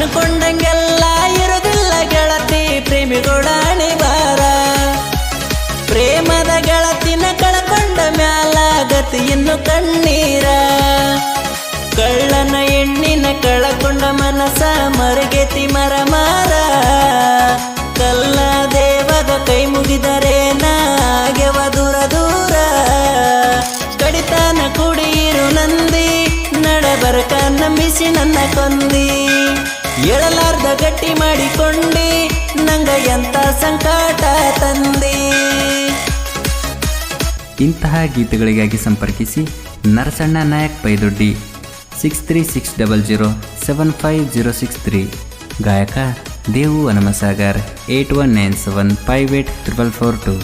ಅನ್ಕೊಂಡಂಗೆಲ್ಲ ಇರುದಿಲ್ಲ ಗೆಳತಿ, ಪ್ರೇಮಿಗೊಡಾಣಿ ಬಾರ ಪ್ರೇಮದ ಗೆಳತಿನ ಕಳ್ಕೊಂಡ ಮ್ಯಾಲ ಗತಿಯನ್ನು ಕಣ್ಣೀರ. ಕಳ್ಳನ ಹೆಣ್ಣಿನ ಕಳಕೊಂಡ ಮನಸ ಮರಗೆತಿ ಮರ ಮಾರ ಕಲ್ಲ ದೇವದ ಕೈ ಮುಗಿದರೆ ನಾಗೆವ ದೂರ ದೂರ. ಕಡಿತಾನ ಕುಡಿಯಿರು ನಂದಿ ನಡಬರಕ ನಂಬಿಸಿ ನನ್ನ ಕೊಂದಿ. ಎಳಲಾರ್ದ ಗಟ್ಟಿ ಮಾಡಿಕೊಂಡಿ, ನಂಗ ಎಂತ ಸಂಕಟ ತಂದೆ. ಇಂತಹ ಗೀತೆಗಳಿಗಾಗಿ ಸಂಪರ್ಕಿಸಿ Narasanna Nayak Paidoddi, six three six double zero seven five zero six three. ಗಾಯಕ Devu Hanumasagar eight one nine seven five eight triple four two.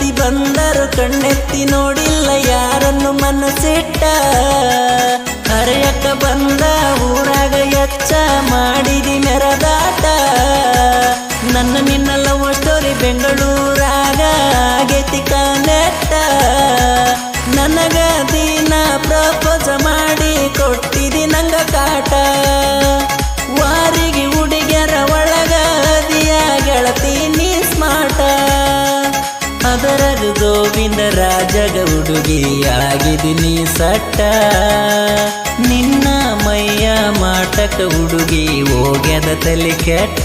ಬೆನ್ನತ್ತಿ ಬಂದರು, ಕಣ್ಣೆತ್ತಿ ನೋಡಿಲ್ಲ, ಯಾರನ್ನು ಮನಸ್ಸಿಟ್ಟ? ಹರೆಯಕ್ಕ ಬಂದ, ಊರಾಗ ಎಚ್ಚ, ಮಾಡಿದಿ ಮೆರದಾಟ. ನನ್ನ ನಿನ್ನ ಲವ್ ಸ್ಟೋರಿ ಬೆಂಗಳೂರಾಗ ಆಗೇತಿ ಕನೆಕ್ಟ ಆಗಿದಿನಿ ಸಟ್ಟ. ನಿನ್ನ ಮೈಯ ಮಾಟಕ ಹುಡುಗಿ ಹೋಗ್ಯದ ತಲೆ ಕೆಟ್ಟ.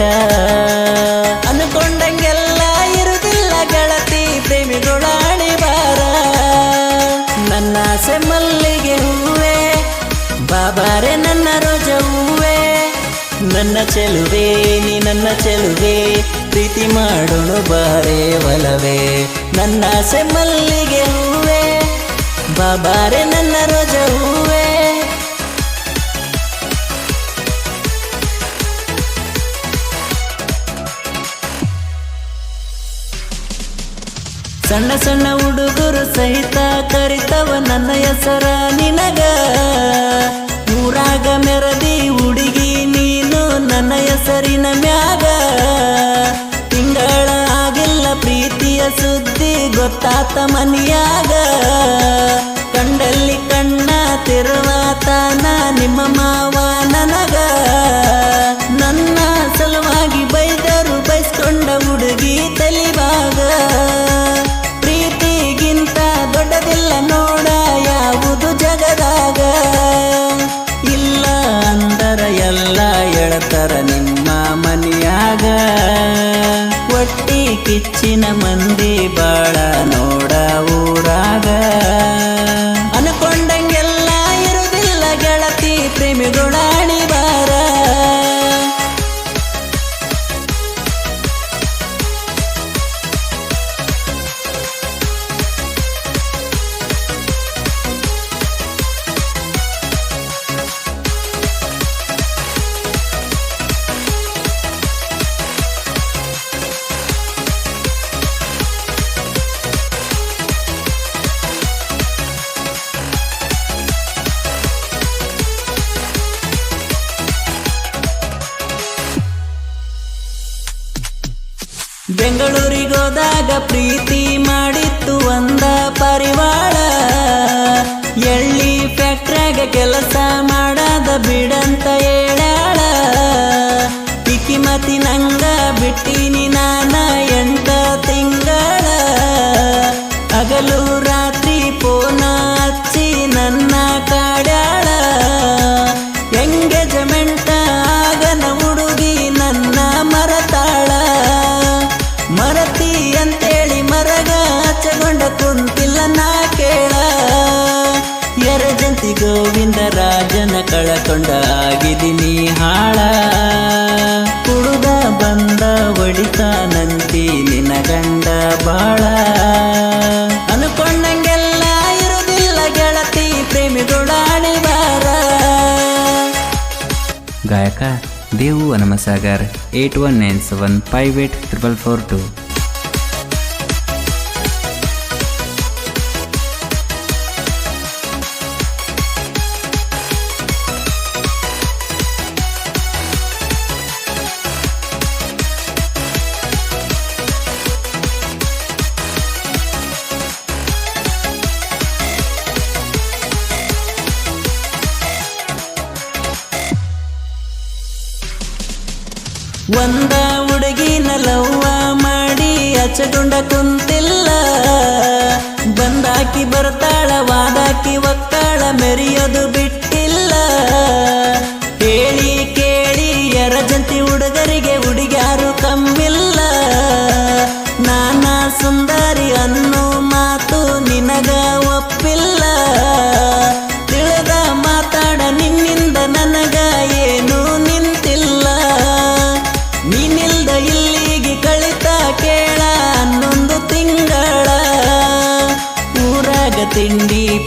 ಅನ್ಕೊಂಡಂಗೆಲ್ಲ ಇರುದಿಲ್ಲ ಗಳತಿ ಪ್ರೇಮಿಗೊಳಾಣಿ ಬಾರ ನನ್ನ ಆಸೆ ಮಲ್ಲಿಗೆ ಹೂವೆ, ಬಾಬಾರೆ ನನ್ನ ರೋಜ ಹೂವೆ ನನ್ನ ಚೆಲುವೆ, ನೀ ನನ್ನ ಚೆಲುವೆ, ಪ್ರೀತಿ ಮಾಡೋಣ ಬಾರೆ ಒಲವೇ. ನನ್ನ ಆಸೆ ಮಲ್ಲಿಗೆ ಹೂವೇ. ಬಾಬಾರೆ ನನ್ನ ರೋಜ ಹೂವೆ. ಸಣ್ಣ ಸಣ್ಣ ಹುಡುಗರು ಸಹಿತ ಕರಿತವ ನನ್ನ ಹೆಸರ ನಿನಗ. ಊರಾಗ ಮೆರದಿ ಹುಡುಗಿ ನೀನು ನನ್ನ ಹೆಸರಿನ ಮ್ಯಾಗ. ತಿಂಗಳ ಆಗಿಲ್ಲ ಪ್ರೀತಿಯ ಸುದ್ದಿ ಗೊತ್ತಾತ ಮನಿಯಾಗ. ಕಂಡಲ್ಲಿ ಕಣ್ಣ ತಿರುವಾತನ ನಿಮ್ಮ ಮಾವ ನನಗ. ನನ್ನ ಸಲುವಾಗಿ ಬೈದರು, ಬೈಸ್ಕೊಂಡ ಹುಡುಗಿ ತಲಿವಾಗ. ಪ್ರೀತಿಗಿಂತ ದೊಡ್ಡದಿಲ್ಲ ನೋಡ, ಯಾವುದು ಜಗದಾಗ. ಇಲ್ಲ ಅಂದರ ಎಲ್ಲ ಎಳತರ ನಿಮ್ಮ ಮನೆಯಾಗ. ಒಟ್ಟಿ ಕಿಚ್ಚಿನ ಮಂದಿ ಬಾಳ ಗೆಳತಿ ಪ್ರೇಮಿಗಳಾಣಿ ಬೆಂಗಳೂರಿಗೋದಾಗ ಪ್ರೀತಿ ಮಾಡಿತ್ತು ಒಂದ ಪರಿವಾಳ. ಎಳ್ಳಿ ಫ್ಯಾಕ್ಟ್ರಿಯಾಗ ಕೆಲಸ ಮಾಡದ ಬಿಡಂತ ಹೇಳಾಳ ಪಿಕಿಮತಿ ನಂಗ ಬಿಟ್ಟಿನಿ ನಾನ ಗೋವಿಂದ ರಾಜನ ಕಳಕೊಂಡ ಆಗಿದಿನಿ ಹಾಳ. ಕುಡುದ ಬಂದ ಒಡಿತ ನಂತಿ ನಿನ ಗಂಡ ಬಾಳ. ಅನುಕೊಂಡಂಗೆಲ್ಲ ಇರುವುದಿಲ್ಲ ಗೆಳತಿ ಪ್ರೇಮಿಗಳಾಣಿ ಬಾರ. ಗಾಯಕ Devu ವನಮಸಾಗರ್ eight one nine seven five eight triple four two ಒಂದ ಹುಡುಗಿನ ಲವ್ವ ಮಾಡಿ ಹಚ್ಚಗೊಂಡ ಕುಂತಿಲ್ಲ. ಬಂದಾಕಿ ಬರ್ತಾಳ ವಾದಾಕಿ ಒಕ್ಕಾಳ ಮೆರೆಯೋದು ಬಿಟ್ಟಿಲ್ಲ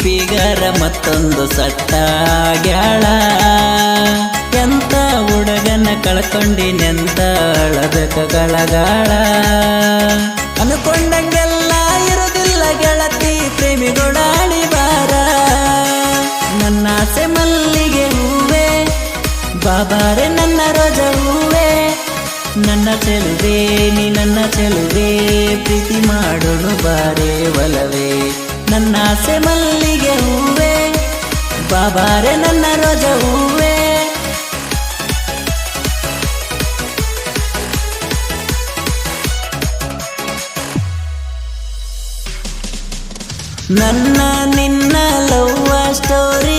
ತಿಂಡಿ ಮತ್ತೊಂದು ಸಟ್ಟಾಗ್ಯಾಳ. ಎಂತ ಹುಡುಗನ ಕಳ್ಕೊಂಡಿನೆಂತ ಕಗಳಗಾಳ ಗಳಗಾಳ ಅನ್ಕೊಂಡಂಗೆಲ್ಲ ಇರೋದಿಲ್ಲ ಗೆಳತಿ, ಪ್ರೇಮಿಗೊಡಾಳಿ ಬಾರ ನನ್ನ ಆಸೆ ಮಲ್ಲಿಗೆ ಹೂವೆ, ಬಾಬಾರೆ ನನ್ನ ರೋಜ ಹೂವೆ. ನನ್ನ ಚೆಲುವೆ, ನೀ ನನ್ನ ಚೆಲುವೆ, ಪ್ರೀತಿ ಮಾಡೋಣ ಬಾರೆ ಒಲವೇ. ನನ್ನ ಆಸೆ ಮಲ್ಲಿಗೆ ಹೂವೆ ಬಾಬಾರೆ ನನ್ನ ರಜ ಹೂವೆ. ನನ್ನ ನಿನ್ನ ಲವ್ ಸ್ಟೋರಿ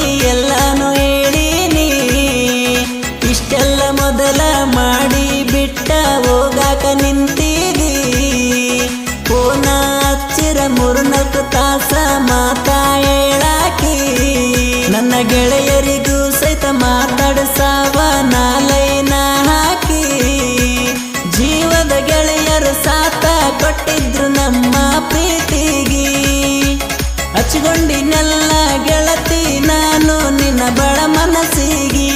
ಕೊಟ್ಟಿದ್ರು ನಮ್ಮ ಪ್ರೀತಿಗೆ. ಹಚ್ಕೊಂಡಿನೆಲ್ಲ ಗೆಳತಿ, ನಾನು ನಿನ್ನ ಬಳ ಮನಸ್ಸಿಗೆ.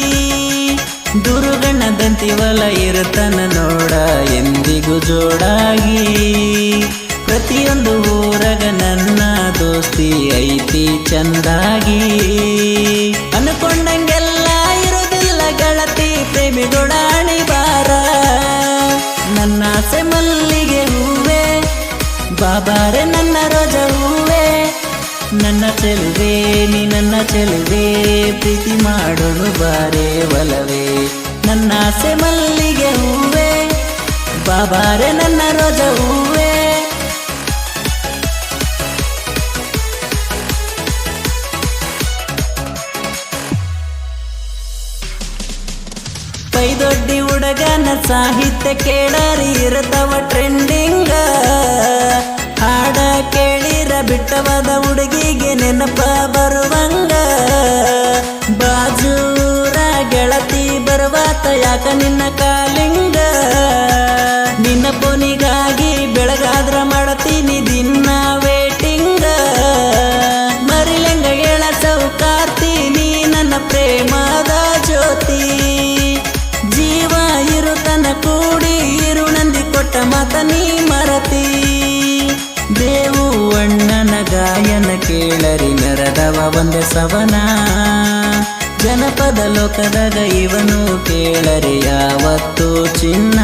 ದುರುಗಣದಂತಿವಲ ಇರುತ್ತನ ನೋಡ, ಎಂದಿಗೂ ಜೋಡಾಗಿ. ಪ್ರತಿಯೊಂದು ಊರಗ ನನ್ನ ದೋಸ್ತಿ ಐತಿ ಚಂದಾಗಿ. ಅನ್ಕೊಂಡಂಗೆಲ್ಲ ಇರುವುದಿಲ್ಲ ಗೆಳತಿ ಪ್ರೇಮಿಗೊಡಾಣಿ ಬಾರ ನನ್ನ ಆಸೆ ಮಲ್ಲಿಗೆ ಹೂವೆ ಬಾಬಾರೆ ನನ್ನ ರೋಜ ಹೂವೆ ನನ್ನ ಚೆಲುವೆ, ನೀ ನನ್ನ ಚೆಲುವೆ, ಪ್ರೀತಿ ಮಾಡೋಣ ಬಾರೆ ಒಲವೇ. ನನ್ನ ಆಸೆ ಮಲ್ಲಿಗೆ ಹೂವೆ. ಬಾಬಾರೆ ನನ್ನ ರೋಜ ಹೂವೆ ಪೈದೊಡ್ಡಿ ಹುಡುಗನ ಸಾಹಿತ್ಯ ಕೇಳರಿ ಇರತವ ಟ್ರೆಂಡಿಂಗ ಹಾಡ ಕೇಳಿರ ಬಿಟ್ಟವಾದ ಹುಡುಗಿಗೆ ನೆನಪ ಬರುವಂಗ. ಬಾಜೂರ ಗೆಳತಿ ಬರುವಾತ ಯಾಕ ನಿನ್ನ ಕಾಲಿಂಗ? ನಿನ್ನ ಪೋನಿಗಾಗಿ ಮೆರದವ ಒಂದೆ ಸವನ ಜನಪದ ಲೋಕದಾಗ ಇವನು ಕೇಳರಿ ಯಾವತ್ತು ಚಿನ್ನ.